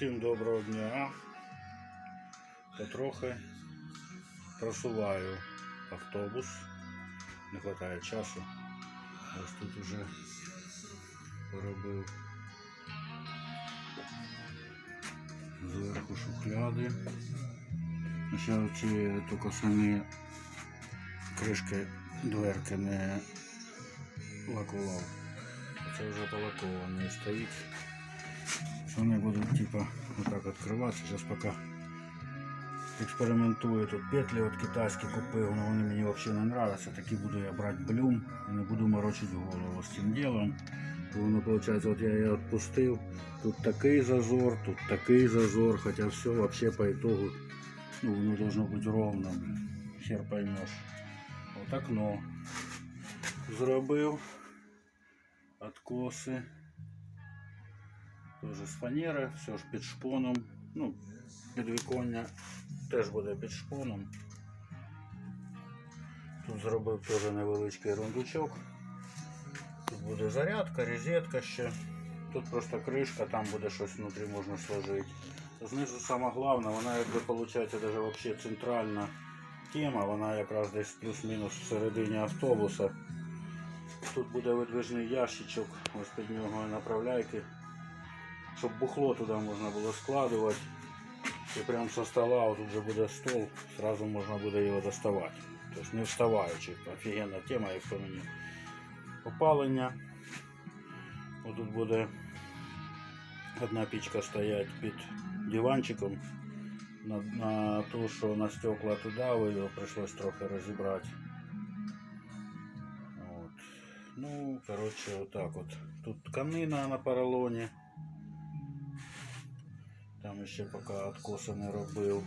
Всім доброго дня. Потрохи просуваю автобус. Не вистачає часу. Ось тут уже поробив зверху шухляди. Ці тільки самі кришки дверки не лакував. Це вже полакований стоїть. Що Вони будуть типа отак відкриватися. Зараз поки експериментую. Тут петлі от китайські купив, але вони мені взагалі не нравятся. Такі буду я брати блюм і не буду морочити голову з цим ділом. Бо Воно виходить, от я її відпустив. Тут такий зазор, тут такий зазор, хоча все вообще по итогу ну, воно должно бути ровно. блін. Хер поймеш. От окно зробив. Откоси. Теж з фанери, все ж під шпоном. Ну, підвіконня теж буде під шпоном. Тут зробив теж невеличкий рундучок. Тут буде зарядка, розетка ще. Тут просто кришка, там буде щось внутрі можна сложити. Знизу саме головне, вона якби виходить вообще центральна тема, вона якраз десь плюс-мінус всередині автобуса. Тут буде видвижний ящичок, ось під нього направляйки, щоб бухло туди можна було складувати. І прямо со стола вот тут вже буде стол, сразу можна буде його доставати. Тобто не вставаючи. Офігенна тема, якщо мені опалення. Отут буде одна пічка стоять під диванчиком. На, на ту, що на стекла туди, його прийшлось трохи розібрати. От. Ну, коротше, отак от. Тут тканина на поролоні. Там ще поки откоси не робив.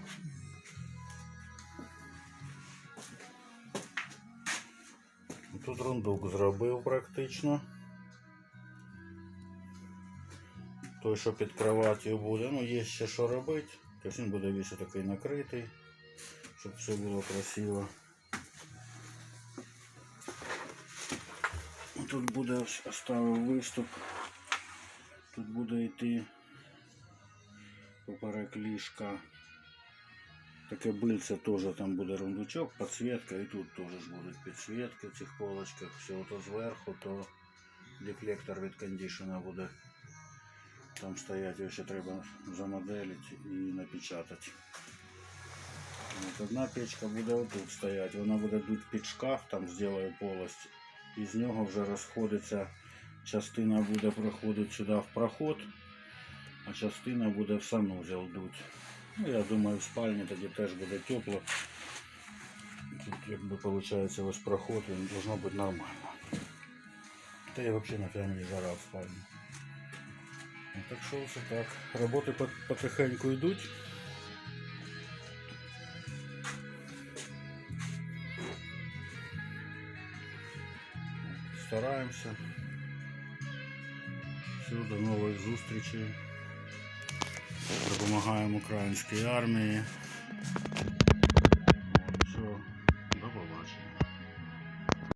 Тут рундук зробив практично. Той, що під кроваттю буде, ну є ще що робити. Тобто він буде більше такий накритий, щоб все було красиво. Тут буде оставив виступ. Тут буде йти поперек ліжка. Таке бильце теж там буде рундучок, підсвітка і тут теж будуть підсвітки в цих полочках. Все то зверху, то дефлектор від кондишена буде там стоять, його ще треба замоделити і напечатати. От одна печка буде отут стояти, вона буде дуть під шкаф, там зроблю полость. І з нього вже розходиться, частина буде проходити сюди в проход, а частина буде в санузел дуть. Ну, я думаю, в спальні тоді теж буде тепло. Тут якби виходить ось проход, він должно бути нормально. Та я взагалі не жара в спальні. Ну, Так що ось так. Роботи по- потихеньку йдуть. Стараємося. Все, до нових зустрічей допомагаємо українській армії. Все, до побачення.